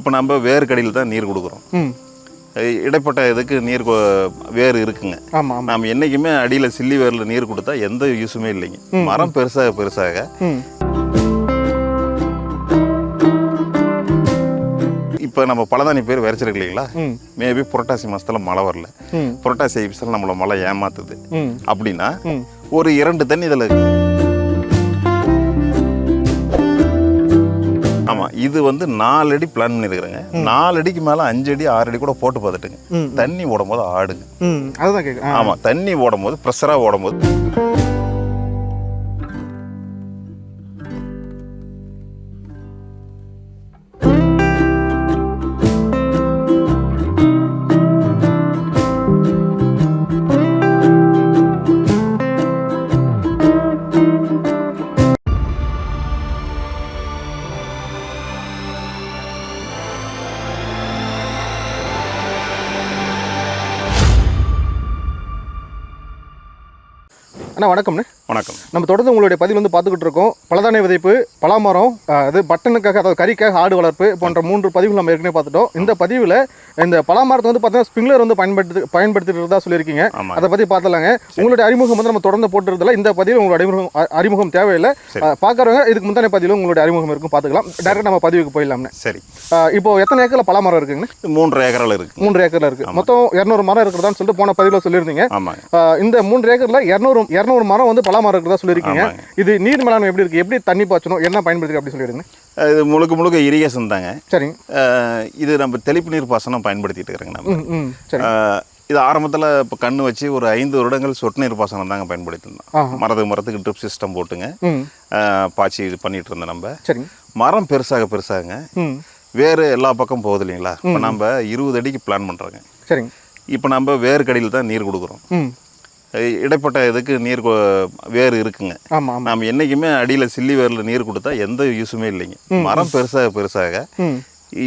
இப்போ நம்ம வேர் கடியில் தான் நீர் கொடுக்குறோம். இடைப்பட்ட இதுக்கு நீர் வேர் இருக்குங்க. நாம் என்றைக்குமே அடியில் சில்லி வேரில் நீர் கொடுத்தா எந்த யூஸுமே இல்லைங்க. மரம் பெருசாக பெருசாக. இப்போ நம்ம பலதானி பேர் விரைச்சிருக்கு இல்லைங்களா? மேபி புரட்டாசி மாதத்தில் மழை வரல. புரட்டாசி ஐப்பசில் நம்மளை மழை ஏமாத்துது. அப்படின்னா ஒரு இரண்டு தண்ணி இதில் ஆமாம் இது வந்து நாலு அடி பிளான் பண்ணியிருக்கிறேங்க. நாலு அடிக்கு மேலே அஞ்சு அடி ஆறு அடி கூட போட்டு பார்த்துட்டுங்க. தண்ணி ஓடும்போது ஆடுங்க. ம் அதுதான் கேட்குறேன் ஆமாம் தண்ணி ஓடும்போது ப்ரெஷராக ஓடும்போது அண்ணா வணக்கம்ண்ணே. வணக்கம். நம்ம தொடர்ந்து உங்களுடைய பதிவு வந்து பார்த்துக்கிட்டு இருக்கோம். பலதானிய விதைப்பு பலாமரம் அது பட்டனுக்காக அதாவது கறிக்காக ஆடு வளர்ப்பு போன்ற மூன்று பதிவுகள் நம்ம ஏற்கனவே பார்த்துட்டோம். இந்த பதிவில் இந்த பலாமரத்தை வந்து பார்த்தீங்கன்னா ஸ்ப்ரிங்லர் வந்து பயன்படுத்தி பயன்படுத்திட்டு இருந்தா சொல்லியிருக்கீங்க. அதை பற்றி பார்த்தலாங்க உங்களுடைய அறிமுகம் வந்து நம்ம தொடர்ந்து போட்டுறதுல இந்த பதிவில் உங்களுடைய அறிமுகம் அறிமுகம் தேவையில்லை. பார்க்கறவங்க இதுக்கு முந்தான பதிவில் உங்களுடைய அறிமுகம் இருக்கும் பார்த்துக்கலாம். டேரக்ட் நம்ம பதிவுக்கு போயிடலாம்ண்ணே. சரி. இப்போ எத்தனை ஏக்கரில் பலாமரம் இருக்குங்கண்ணே? இது மூன்று ஏக்கரால் இருக்கு. மூன்று ஏக்கரில் இருக்கு. மொத்தம் இரநூறு மரம் இருக்கிறதான்னு சொல்லிட்டு போன பதிவில் சொல்லியிருந்தீங்க. இந்த மூன்று ஏக்கர்ல இரநூறு இரநூறு மரம் வந்து பலா மரம் இருக்கிறதா சொல்லியிருக்கீங்க. இது நீர் மேலாண்மை எப்படி இருக்கு? எப்படி தண்ணி பாய்ச்சணும்? என்ன பயன்படுத்தி அப்படி சொல்லிடுங்க இது முழுக்க முழுக்க இரிகேஷன் தாங்க. சரிங்க இது நம்ம தெளிப்பு நீர் பாசனம் பயன்படுத்திட்டு இருக்கிறோங்க நம்ம. சரி. இது ஆரம்பத்தில் இப்போ கண்ணு வச்சு ஒரு ஐந்து வருடங்கள் சொட்டு நீர் பாசனம் தாங்க பயன்படுத்தியிருந்தோம். மரத்துக்கு மரத்துக்கு ட்ரிப் சிஸ்டம் போட்டுங்க. பாய்ச்சி இது பண்ணிட்டு இருந்தோம் நம்ம. சரிங்க மரம் பெருசாக ம். வேறு எல்லா பக்கம் போகுது இல்லைங்களா? இப்போ நம்ம இருபது அடிக்கு பிளான் பண்ணுறோங்க சரிங்க இப்போ நம்ம வேர் கடியில் தான் நீர் கொடுக்குறோம். இடைப்பட்ட இதுக்கு நீர் வேர் இருக்குங்க. ஆமாம் நாம் என்றைக்குமே அடியில் சில்லி வேரில் நீர் கொடுத்தா எந்த யூஸுமே இல்லைங்க. மரம் பெருசாக பெருசாக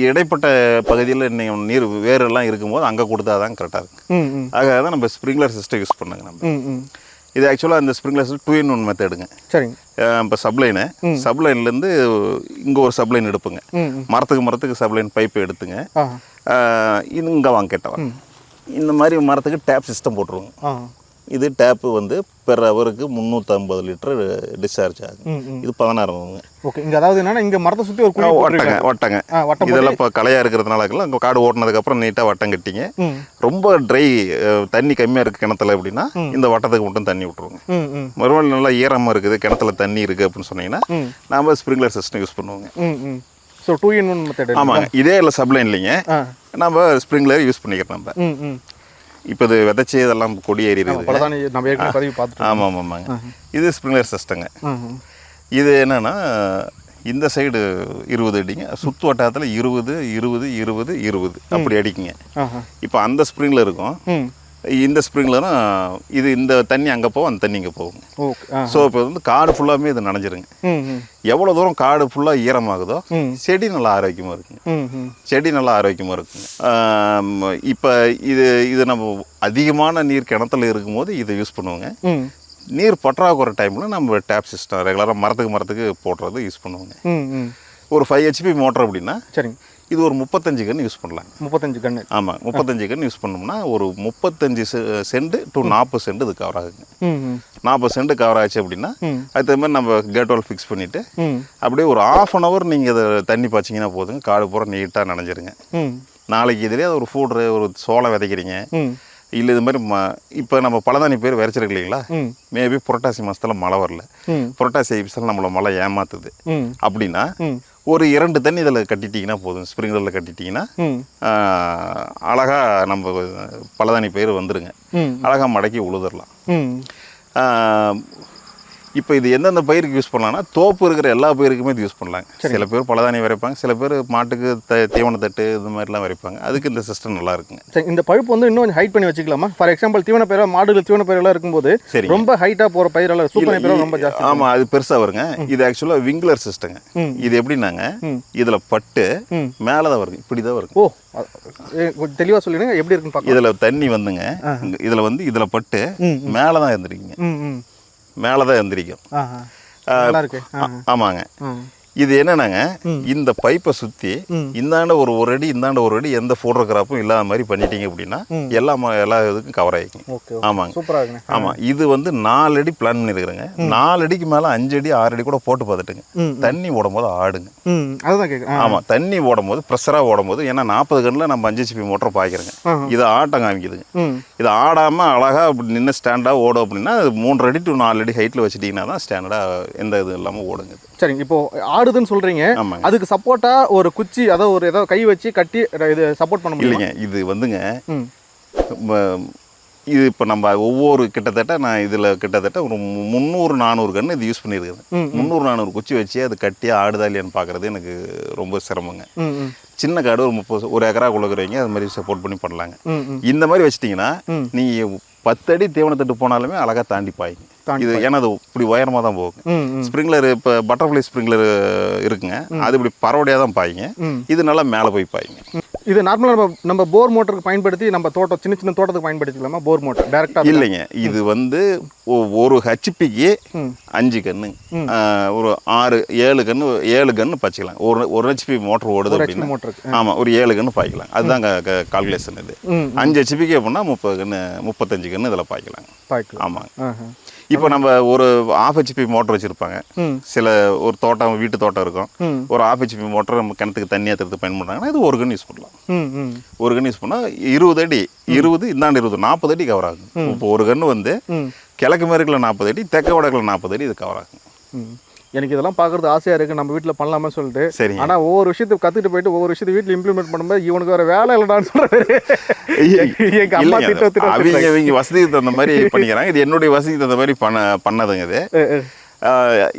இடைப்பட்ட பகுதியில் நீங்கள் நீர் வேரெல்லாம் இருக்கும்போது அங்கே கொடுத்தா தான் கரெக்டாக ம் ஆக தான் நம்ம ஸ்ப்ரிங்க்லர் சிஸ்டம் யூஸ் பண்ணுங்க நம்ம. இது ஆக்சுவலாக இந்த sprinkler system two in one மெத்தடுங்க சரிங்க. இப்போ சப்ளைனு சப்ளைன்லேருந்து இங்கே ஒரு சப்ளைன் எடுப்புங்க. மரத்துக்கு மரத்துக்கு சப்ளைன் பைப் எடுத்துங்க. இது இங்கே வாங்க கேட்டவா. இந்த மாதிரி மரத்துக்கு டேப் சிஸ்டம் போட்டுருவோங்க. ஆ. இது டேப்பு வந்து பெர் ஹவருக்கு முந்நூற்றம்பது லிட்டர் டிஸ்சார்ஜ் ஆகும் இது பதினாறுங்க ஓகே இங்கே அதாவது என்னன்னா இங்கே மரத்தை சுற்றி ஒரு வட்டம் போட்டு- இதெல்லாம் இப்போ களையாக இருக்கிறதுனால அங்கே காடு ஓட்டினதுக்கப்புறம் நீட்டாக வட்டம் கட்டிங்க. ரொம்ப ட்ரை தண்ணி கம்மியாக இருக்குது கிணத்துல அப்படின்னா இந்த வட்டத்துக்கு மட்டும் தண்ணி விட்ருவோங்க மறுபடியும் நல்லா ஈரமாக இருக்குது கிணத்துல தண்ணி இருக்குது அப்படின்னு சொன்னீங்கன்னா. நாம ஸ்ப்ரிங்க்லர் சிஸ்டம் யூஸ் பண்ணுவோங்க. So two in one method ஆமாங்க இதே இல்லை சப்ளைன் இல்லைங்க. நம்ம ஸ்ப்ரிங்க்லர் யூஸ் பண்ணிக்கிறோம் நம்ம. இப்போ இது விதைச்சி இதெல்லாம் கொடி ஏறி இருக்குது ஆமாம் ஆமாம் ஆமாங்க. இது ஸ்ப்ரிங்க்லர் சிஸ்டங்க. இது என்னன்னா இந்த சைடு இருபது அடிங்க சுற்று வட்டாரத்தில் இருபது இருபது இருபது இருபது அப்படி அடிக்குங்க. இப்போ அந்த ஸ்ப்ரிங்கில் இருக்கும். இந்த ஸ்ப்ரிங்லரும் இது இந்த தண்ணி அங்கே போகும் அந்த தண்ணி இங்கே ஆ ஸோ இப்போ வந்து காடு ஃபுல்லாமே இது நனைஞ்சிருங்க. எவ்வளோ தூரம் காடு ஃபுல்லாக ஈரமாகுதோ. செடி நல்லா ஆரோக்கியமாக இருக்குங்க. செடி நல்லா ஆரோக்கியமாக இருக்குங்க. இப்போ இது இது நம்ம அதிகமான நீர் கிணத்துல இருக்கும்போது இதை யூஸ் பண்ணுவோங்க. நீர் பற்றாக்குறை டைமில் நம்ம டேப் சிஸ்டம் ரெகுலராக மரத்துக்கு மரத்துக்கு போடுறது யூஸ் பண்ணுவோங்க. ஒரு ஃபைவ் ஹெச்பி மோட்டர் அப்படின்னா சரிங்க. இது ஒரு முப்பத்தஞ்சு கன்று யூஸ் பண்ணலாம் முப்பத்தஞ்சு கன்று ஆமாம் முப்பத்தஞ்சு கன்று யூஸ் பண்ணோம்னா ஒரு முப்பத்தஞ்சு சென்ட் டு நாற்பது சென்ட் இது கவர் ஆகுங்க. நாற்பது சென்ட் கவர் ஆச்சு அப்படின்னா. அதுக்கு மாதிரி நம்ம கேட் வால் ஃபிக்ஸ் பண்ணிவிட்டு அப்படியே ஒரு ஆஃப் அன் ஹவர் நீங்கள் இதை தண்ணி பாய்ச்சிங்கன்னா போதுங்க. காடு பூரா நீட்டாக நனைஞ்சிருங்க. நாளைக்கு இதிலே ஒரு ஃபூட்ரு ஒரு சோளம் விதைக்கிறீங்க. இல்லை இது மாதிரி ம இப்போ நம்ம பலதானி பேர் விரைச்சிருக்கு இல்லைங்களா? மேபி புரட்டாசி மாதத்தில் மழை வரல. புரட்டாசி ஐப்பசில் நம்மளை மழை ஏமாத்துது. அப்படின்னா ஒரு இரண்டு தண்ணி இதில் கட்டிட்டிங்கன்னா போதும் ஸ்ப்ரிங்க்லரில் கட்டிட்டிங்கன்னா ம். ஆஹ், அழகா நம்ம பலதானி பயிர் வந்துருங்க. ம். அழகா மடக்கி உழுதுறலாம் ம். இப்போ இது எந்தெந்த பயிருக்கு யூஸ் பண்ணலாம்னா தோப்பு இருக்கிற எல்லா பயிருக்குமே இது யூஸ் பண்ணலாங்க. சில பேர் பலதானி விரைப்பாங்க சில பேர் மாட்டுக்கு த தீவனத்தட்டு இது மாதிரிலாம் விரைப்பாங்க அதுக்கு இந்த சிஸ்டம் நல்லா இருக்குங்க. சரி இந்த பழுப்பு வந்து இன்னும் கொஞ்சம் ஹைட் பண்ணி வச்சுக்கலாமா? ஃபார் எக்ஸாம்பிள் தீவன பயிரா மாடுகள் தீவன பயிரெல்லாம் இருக்கும்போது சரிங்க. ரொம்ப ஹைட்டாக போகிற பயிரெல்லாம் சூப்பர் பயிரெல்லாம் ரொம்ப ஜாஸ்தி ஆமாம் அது பெருசாக வருங்க. இது ஆக்சுவலாக விங்லர் சிஸ்டங்க. இது எப்படின்னாங்க. இதில் பட்டு. மேலே தான் வருங்க இப்படி தான் வருங்க. ஓ தெளிவாக சொல்லிடுங்க எப்படி இருக்குன்னு இதில் தண்ணி வந்துங்க. இதில் வந்து இதில் பட்டு மேலே தான் ம். மேலே தான் ஆ ஆமாங்க. இது என்னன்னாங்க இந்த பைப்பை சுற்றி இந்தாண்ட ஒரு ஒரு அடி இந்தாண்ட ஒரு அடி எந்த ஃபோட்டோ கிராப்பும் இல்லாத மாதிரி பண்ணிட்டீங்க அப்படின்னா எல்லா எல்லா இதுக்கும் கவர் ஆகிக்கும் ஆமாங்க. சூப்பராக ஆமாம் இது வந்து நாலு அடி பிளான் பண்ணியிருக்கிறேங்க. நாலு அடிக்கு மேலே அஞ்சு அடி ஆறு அடி கூட போட்டு பார்த்துட்டுங்க. தண்ணி ஓடும் போது ஆடுங்க அதுதான் கேட்குறேன் ஆமாம் தண்ணி ஓடும் போது ப்ரெஷராக ஓடும் போது ஏன்னா நாற்பது கண்ணில் நம்ம அஞ்சு ஹெச்பி மோட்டர் பாய்க்கிறேங்க. இது ஆட்டம் காமிக்குதுங்க. இது ஆடாமல் அழகாக அப்படி நின்று ஸ்டாண்டாக ஓடும் அப்படின்னா அது மூன்று அடி டு நாலு அடி ஹைட்டில் வச்சுட்டிங்கன்னா தான் ஸ்டாண்டர்டாக எந்த இது இல்லாமல் ஓடுங்க. சரிங்க. இப்போ ஆடுதுன்னு சொல்றீங்க. அதுக்கு சப்போர்ட்டா ஒரு குச்சி அதாவது ஒரு ஏதோ கை வச்சு கட்டி இது சப்போர்ட் பண்ண முடியும்? இல்லைங்க. இது வந்துங்க இது இப்போ நம்ம ஒவ்வொரு கிட்டத்தட்ட நான் இதில் கிட்டத்தட்ட ஒரு முந்நூறு நானூறு கன்று இது யூஸ் பண்ணியிருக்கேன் முந்நூறு நானூறு குச்சி வச்சு அது கட்டி ஆடுதா இல்லையான்னு பார்க்குறது எனக்கு ரொம்ப சிரமங்க. சின்ன காடு ஒரு முப்பது ஒரு ஏக்கரா கொடுக்குறீங்க அது மாதிரி சப்போர்ட் பண்ணி பண்ணலாங்க. இந்த மாதிரி வச்சிட்டிங்கன்னா. நீங்கள் பத்து அடி தீவனத்தட்டு போனாலுமே அழகாக தாண்டி பாய்ங்க. இது ஏன்னா அது இப்படி உயரமாக தான் போகுங்க. ம் ம். ஸ்ப்ரிங்க்லர் இப்போ பட்டர்ஃப்ளை ஸ்ப்ரிங்க்லர் இருக்குங்க. அது இப்படி பரவடியாக தான் பாய்ங்க. இது நல்லா மேலே போய் பாய்ங்க. இது நார்மலாக நம்ம நம்ம போர் மோட்டருக்கு பயன்படுத்தி நம்ம தோட்டம் சின்ன சின்ன தோட்டத்துக்கு பயன்படுத்திக்கலாமா? போர் மோட்டர் டேரெக்டாக இல்லைங்க. இது வந்து ஒரு ஹெச்பிக்கு. அஞ்சு கன்று ஒரு ஆறு ஏழு கன்று ஏழு கன்று பச்சிக்கலாம் ஒரு ஒரு ஹெச்பி மோட்டர் ஓடுது அப்படின்னா. மோட்டருக்கு ஆமாம் ஒரு ஏழு கன்று பாய்க்கலாம். அதுதான் கால்குலேஷன் இது. அஞ்சு ஹெச்பிக்கு அப்படின்னா முப்பது கன்று முப்பத்தஞ்சு கன்று இதில் பாய்க்கலாங்க. பாய்க்கலாம். ஆமாங்க. இப்போ நம்ம ஒரு ஆஃப் ஹெச்பி மோட்டர் வச்சுருப்பாங்க. சில ஒரு தோட்டம் வீட்டு தோட்டம் இருக்கும். ஒரு ஆஃப் ஹெச்பி மோட்டர் நம்ம கிணத்துக்கு தண்ணி ஏற்றுறது பயன்படுறாங்கன்னா இது ஒரு கன்று யூஸ் பண்ணலாம். ஒரு கன்று யூஸ் பண்ணால் இருபது அடி இருபது இந்தாண்டு இருபது நாற்பது அடி கவர் ஆகும். இப்போ ஒரு கன்று வந்து கிழக்கு மேற்குல நாற்பது அடி தெற்கு வடக்குல நாற்பது அடி இது கவர் ஆகும். எனக்கு இதெல்லாம் பார்க்கறது ஆசையாக இருக்குது நம்ம வீட்டில் பண்ணலாமா சொல்லிட்டு. சரிங்க. ஆனால் ஒவ்வொரு விஷயத்தை கற்றுட்டு போயிட்டு ஒவ்வொரு விஷயத்தை வீட்டில் இம்ப்ளிமெண்ட் பண்ணும்போது இவனுக்கு வேறு வேலை இல்லைடான்னு சொல்கிறாரு எங்கள் அம்மா திட்டம் அவங்க அவங்க வசதிக்கு தகுந்த மாதிரி பண்ணிக்கிறாங்க. இது என்னுடைய வசதிக்கு தகுந்த மாதிரி பண்ண பண்ணதுங்க இது.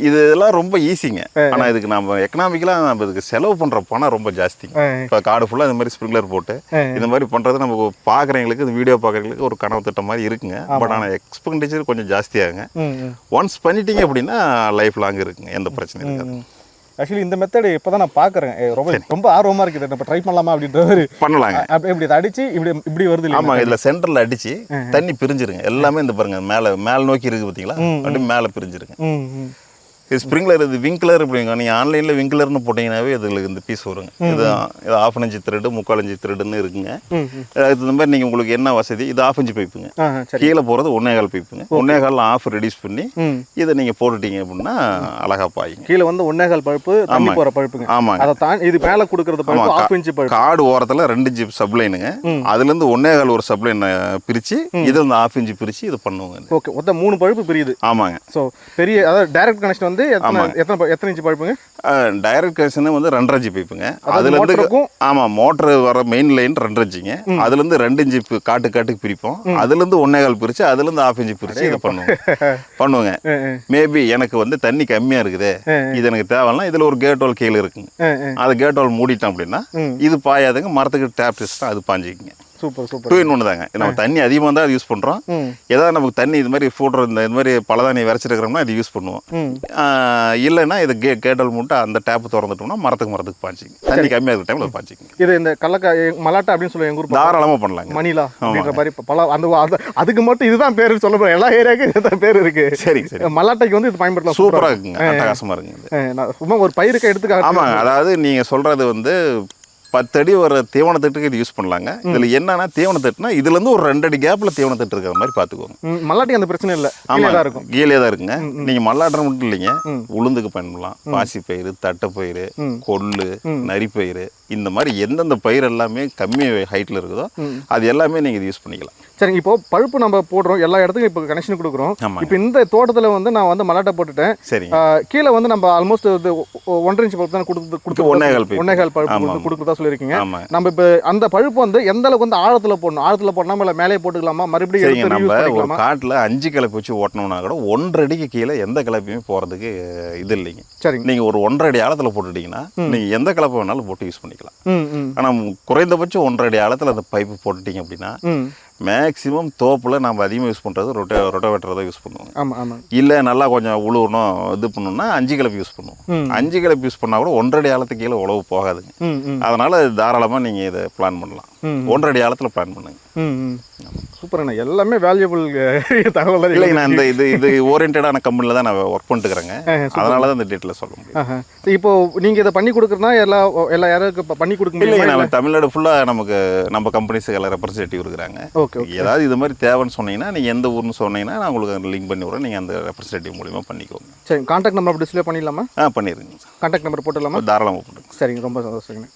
இது இதெல்லாம் ரொம்ப ஈஸிங்க ஆனால் இதுக்கு நம்ம எக்கனாமிக்கலாக நம்ம இதுக்கு செலவு பண்ணுற பணம் ரொம்ப ஜாஸ்திங்க. இப்போ காடு ஃபுல்லாக இந்த மாதிரி ஸ்ப்ரிங்க்லர் போட்டு இந்த மாதிரி பண்ணுறது நமக்கு பார்க்குறவங்களுக்கு இந்த வீடியோ பார்க்குறவங்களுக்கு ஒரு கனவு திட்டம் மாதிரி இருக்குங்க. பட் ஆனால் எக்ஸ்பெண்டிச்சர் கொஞ்சம் ஜாஸ்தியாகுங்க. ஒன்ஸ் பண்ணிட்டீங்க அப்படின்னா லைஃப் லாங் இருக்குங்க. எந்த பிரச்சனையும் இருக்காது. ஆக்சுவலி இந்த மெத்தட் இப்போ தான் நான் பார்க்குறேன். ரொம்ப ரொம்ப ஆர்வமாக இருக்குது. நம்ம ட்ரை பண்ணலாமா அப்படின்ற பண்ணலாங்க. அப்ப இப்படி அடிச்சு இப்படி இப்படி வருது ஆமாம் இதில் சென்டரில் அடிச்சு தண்ணி பிரிஞ்சிருங்க. எல்லாமே இந்த பாருங்க மேலே மேல் நோக்கி இருக்குது பார்த்தீங்களா அப்படியே மேலே பிரிஞ்சிருங்க. இது ஸ்ப்ரிங்க்லர் இது விங்க்லர் அப்படிங்க நீங்கள் ஆன்லைனில் விங்க்லர்னு போட்டிங்கன்னாவே இதில் இந்த பீஸ் வருங்க. இது இது ஆஃப் இன்ச்சு த்ரெட்டு முக்கால் இன்ச்சு த்ரெட்டுன்னு இருக்குங்க. அதுக்கு மாதிரி நீங்கள் உங்களுக்கு என்ன வசதி? இது ஆஃப் இன்ச்சு பைப்புங்க கீழே போகிறது ஒன்னேகால் பைப்புங்க ஒன்னேகாலில் ஆஃப் ரெடியூஸ் பண்ணி இதை நீங்கள் போட்டுட்டீங்க அப்படின்னா அழகா பாயுங்க. கீழே வந்து ஒன்னேகால் பழுப்பு தண்ணி போகிற பழுப்புங்க. ஆமாங்க. அதை தாண்டி இது மேலே கொடுக்கறது பழுப்பு ஆஃப் இன்ச்சு பழுப்பு. காடு ஓரத்தில் ரெண்டு இன்ச்சு சப்ளைனுங்க அதுலேருந்து ஒன்னேகால் ஒரு சப்ளைனை பிரித்து இதில் இருந்து ஆஃப் இன்ச்சு பிரித்து இது பண்ணுவோங்க. இது. ஓகே. மொத்தம் மூணு பழுப்பு பிரியுது. ஆமாங்க. ஸோ பெரிய அதாவது டைரக்ட் கனெக்ஷன் வந்து எத்தனை எத்தனை இன்ச்சு பழுப்புங்க? டைரக்ட் கனெக்ஷன் வந்து ரெண்டரை இன்ச்சு பைப்புங்க. அதுலேருந்து ஆமாம் மோட்டர் வர மெயின் லைன் ரெண்டரை இன்ச்சுங்க அதுலேருந்து ரெண்டு இன்ச்சு காட்டு காட்டுக்கு பிரிப்போம். அதுலேருந்து ஒன்னேகால் பிரித்து அதுலேருந்து ஆஃப் இன்ச்சு பிரித்து இதை பண்ணுவோம். பண்ணுவோங்க. மேபி எனக்கு வந்து தண்ணி கம்மியாக இருக்குது. இது எனக்கு தேவைன்னா இதில் ஒரு கேட் வால் கீழே இருக்குங்க. அதை கேட் வால் மூடிட்டோம் அப்படின்னா. இது பாயாதுங்க. மரத்துக்கு டேப் அது பாஞ்சிக்குங்க. Super super. டூ இன் ஒன்று தாங்க. நம்ம தண்ணி அதிகமாக தான் அது யூஸ் பண்ணுறோம் ஏதாவது நமக்கு தண்ணி இது மாதிரி ஃபோட்டோ இந்த இது மாதிரி பலதானி விரைச்சிருக்கிறோம்னா இது யூஸ் பண்ணுவோம். இல்லைன்னா இது கே கேட்டல் மூட்டை அந்த டேப் திறந்துட்டோம்னா மரத்துக்கு மரத்துக்கு பாய்ச்சிங்க தண்ணி கம்மியாக இருக்கிற டைமில் பாய்ச்சிங்க இது இந்த கல்லக்கா மலாட்டா அப்படின்னு சொல்லுவோம் எங்க ஊர். தாராளமாக பண்ணலாங்க. மணிலா அப்படின்ற மாதிரி பல அந்த அது- அதுக்கு மட்டும் இதுதான் பேர் சொல்ல போறேன். எல்லா ஏரியாவுக்கும் இதுதான் பேர் இருக்கு. சரிங்க சரி. மலாட்டைக்கு வந்து இது பயன்படுத்தலாம். சூப்பராக இருக்குங்க. அட்டகாசமாக இருக்குங்க சும்மா ஒரு பயிருக்கு எடுத்துக்காட்டு ஆமாங்க. அதாவது நீங்கள் சொல்கிறது வந்து பத்தடி ஒரு தீவனத்தட்டுக்கு இது யூஸ் பண்ணலாங்க. இதில் என்னன்னா தீவனத்தட்டுனா இதுலேருந்து ஒரு ரெண்டு அடி கேப்பில் தீவனத்தட்டு இருக்கிற மாதிரி பார்த்துக்கோங்க. மல்லாட்டி அந்த பிரச்சனை இல்லை. ஆமாம் இருக்கும். கீழே தான் இருக்குங்க. நீங்கள் மல்லாட்டம் மட்டும் இல்லைங்க. உளுந்துக்கு பயன்படலாம் பாசிப்பயிறு தட்டைப்பயிறு கொள்ளு நரிப்பயிறு இந்த மாதிரி எந்தெந்த பயிர் எல்லாமே கம்மி ஹைட்டில் இருக்குதோ அது எல்லாமே நீங்கள் இது யூஸ் பண்ணிக்கலாம். சரிங்க இப்போ பழுப்பு நம்ம போடுறோம் எல்லா இடத்துக்கும் இப்போ கனெக்ஷன் கொடுக்குறோம். இப்போ இந்த தோட்டத்தில் வந்து நான் வந்து மல்லாட்டை போட்டுட்டேன். ஆஹ் கீழே வந்து நம்ம ஆல்மோஸ்ட் ஒன்றரை இன்ச் பழுப்பு தான் கொடுத்து கொடுத்து pipe. ஒன்னேகால் பழுப்பு கொடுக்குறதா சொல்லியிருக்கீங்க. நம்ம இப்போ அந்த பழுப்பு வந்து எந்த அளவுக்கு வந்து ஆழத்தில் போடணும்? ஆழத்தில் போடணும் இல்லை மேலே போட்டுக்கலாமா? மறுபடியும் நம்ம ஒரு காட்டில் அஞ்சு கிளப்பு வச்சு ஓட்டணும்னா கூட ஒன்றரை அடிக்கு கீழே எந்த கிளப்பையுமே போகிறதுக்கு இது இல்லைங்க. சரிங்க. நீங்கள் ஒரு ஒன்றரை அடி ஆழத்தில் போட்டுட்டீங்கன்னா நீங்கள் எந்த கிளப்பை வேணாலும் போட்டு யூஸ் பண்ணிக்கலாம். ஆனால் குறைந்தபட்சம் ஒன்றரை அடி ஆழத்தில் அந்த பைப்பு போட்டுட்டீங்க அப்படின்னா மேக்ஸிமம் தோப்பில் நம்ம அதிகமாக யூஸ் பண்ணுறது ரொட்டே ரொட்டோவேட்டர் தான் யூஸ் பண்ணுவோங்க ஆமாம் ஆமாம் இல்லை நல்லா கொஞ்சம் உழுவணும் இது பண்ணணும்னா அஞ்சு கிளப்பு யூஸ் பண்ணுவோம். அஞ்சு கிளப்பு யூஸ் பண்ணால் கூட ஒன்றரை ஆழத்துக்கு கீழே உழவு போகாதுங்க. அதனால் தாராளமாக நீங்கள் இதை பிளான் பண்ணலாம். ஒன்றரை ஆழத்தில் பிளான் பண்ணுங்க. ம் சூப்பர்ண்ணா எல்லாமே வேல்யூபிள் தகவல் இல்லைங்க நான் இந்த இது இது ஓரியன்டான கம்பெனியில் தான் நான் ஒர்க் பண்ணிட்டுக்கிறேங்க அதனால தான் இந்த டேட்டில் சொல்ல முடியும். இப்போ நீங்க இதை பண்ணி கொடுக்குறதுனா எல்லா எல்லா இப்ப பண்ணி கொடுக்க முடியுமா நம்ம தமிழ்நாடு ஃபுல்லாக நமக்கு நம்ம கம்பெனிஸுக்கு எல்லாம் ரெப்ரஸன்டேட்டிவ் இருக்கிறாங்க ஓகே ஏதாவது இது மாதிரி தேவைன்னு சொன்னீங்கன்னா நீங்கள் எந்த ஊர்னு சொன்னீங்கன்னா நான் உங்களுக்கு லிங்க் பண்ணி விட்றேன். நீங்கள் அந்த ரெப்ரஸன்டேட்டிவ் மூலிமா பண்ணிக்கோங்க. சரி கான்டாக்ட் நம்பர் டிஸ்பிளே பண்ணிடலாமா? ஆ பண்ணிடுங்க. சார் கான்டாக்ட் நம்பர் போட்டுடலாமா? தாராளமாக போட்டுங்க சரிங்க ரொம்ப சந்தோஷங்க.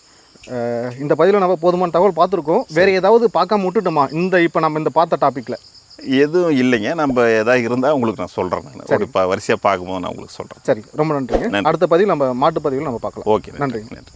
இந்த பதிவில் நம்ம போதுமான தகவல் பார்த்துருக்கோம். வேற ஏதாவது பார்க்காம விட்டுட்டோமா? இந்த இப்போ நம்ம இந்த பார்த்த டாப்பிக்கில் எதுவும் இல்லைங்க. நம்ம எதாவது இருந்தால் உங்களுக்கு நான் சொல்கிறேன் நான். இப்போ வரிசையாக பார்க்கும்போது நான் உங்களுக்கு சொல்கிறேன் சரி. ரொம்ப நன்றிங்க. நன்றி. அடுத்த பதிவில் நம்ம மாட்டு பதிவில் நம்ம பார்க்கலாம். ஓகே. நன்றி. நன்றி.